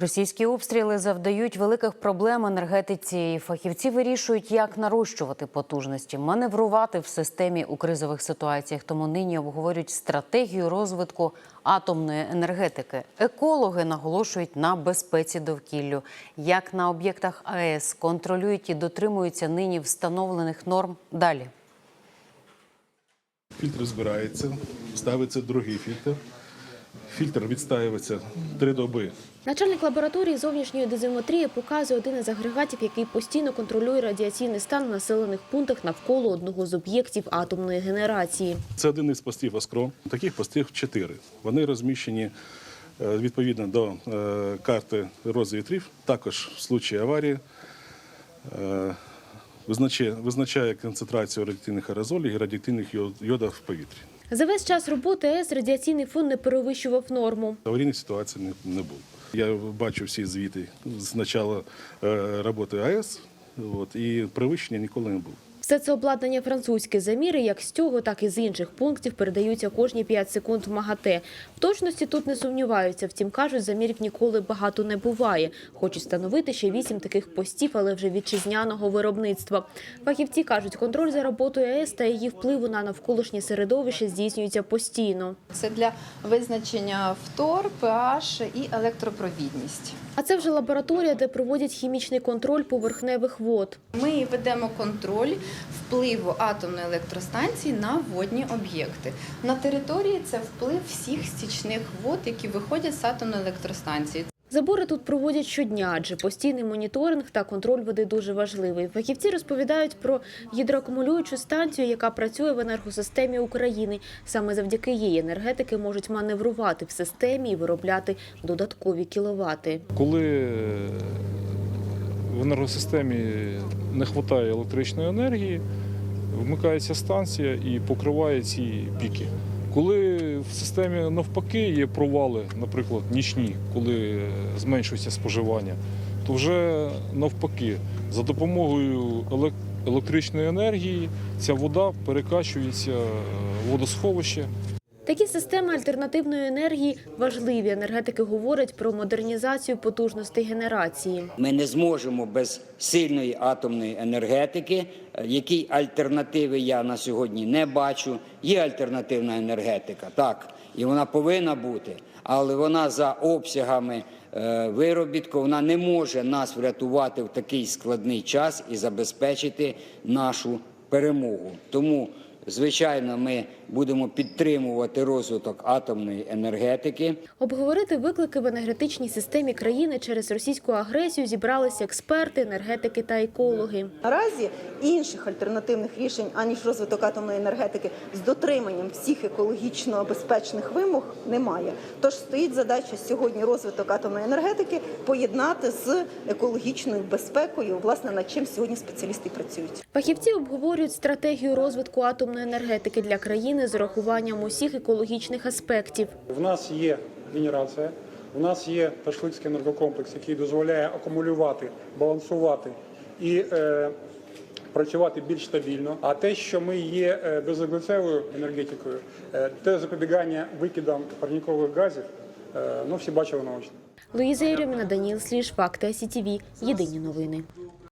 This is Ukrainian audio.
Російські обстріли завдають великих проблем енергетиці. Фахівці вирішують, як нарощувати потужності, маневрувати в системі у кризових ситуаціях. Тому нині обговорюють стратегію розвитку атомної енергетики. Екологи наголошують на безпеці довкіллю, як на об'єктах АЕС контролюють і дотримуються нині встановлених норм. Далі. Фільтр збирається, ставиться другий фільтр. Фільтр відстаюється три доби. Начальник лабораторії зовнішньої дозиметрії показує один із агрегатів, який постійно контролює радіаційний стан в населених пунктах навколо одного з об'єктів атомної генерації. Це один із постів Аскро. Таких постів чотири. Вони розміщені е, відповідно до е, карти розвитку вітрів. Також в случаї аварії е, визначає, концентрацію радіоактивних аерозолів і радіоактивних йод- йода в повітрі. За весь час роботи АЕС радіаційний фон не перевищував норму. Аварійних ситуацій не, не було. Я бачу всі звіти з початку е, роботи АЕС, от, і перевищення ніколи не було. Все це обладнання французьке. Заміри як з цього, так і з інших пунктів передаються кожні 5 секунд в МАГАТЕ. В точності тут не сумніваються. Втім, кажуть, замірів ніколи багато не буває. Хочуть встановити ще вісім таких постів, але вже вітчизняного виробництва. Фахівці кажуть, контроль за роботою АЕС та її впливу на навколишнє середовище здійснюється постійно. Це для визначення фтор, pH і електропровідність. А це вже лабораторія, де проводять хімічний контроль поверхневих вод. Ми ведемо контроль впливу атомної електростанції на водні об'єкти. На території це вплив всіх стічних вод, які виходять з атомної електростанції. Забори тут проводять щодня, адже постійний моніторинг та контроль води дуже важливий. Фахівці розповідають про гідроакумулюючу станцію, яка працює в енергосистемі України. Саме завдяки їй енергетики можуть маневрувати в системі і виробляти додаткові кіловати. Коли енергосистемі не вистачає електричної енергії, вмикається станція і покриває ці піки. Коли в системі навпаки є провали, наприклад, нічні, коли зменшується споживання, то вже навпаки, за допомогою електричної енергії ця вода перекачується в водосховище. Такі системи альтернативної енергії важливі. Енергетики говорять про модернізацію потужностей генерації. Ми не зможемо без сильної атомної енергетики, е, якій альтернативи я на сьогодні не бачу. Є альтернативна енергетика, так, і вона повинна бути, але вона за обсягами е, виробітку вона не може нас врятувати в такий складний час і забезпечити нашу перемогу. Тому Звичайно, ми будемо підтримувати розвиток атомної енергетики. Обговорити виклики в енергетичній системі країни через російську агресію зібралися експерти, енергетики та екологи. Наразі інших альтернативних рішень аніж розвиток атомної енергетики з дотриманням всіх екологічно безпечних вимог немає. Тож стоїть задача сьогодні розвиток атомної енергетики поєднати з екологічною безпекою, власне над чим сьогодні спеціалісти працюють. Фахівці обговорюють стратегію розвитку атомної енергетики для країни з урахуванням усіх екологічних аспектів. В нас є генерація, у нас є Ташлицький енергокомплекс, який дозволяє акумулювати, балансувати і е, працювати більш стабільно. А те, що ми є е, безоглицевою енергетикою, е, те запобігання викидам парнікових газів, е, ну всі бачили наочно. Луїза Єрьоміна, Даніл Сліж, Факти СІТВ. Єдині новини.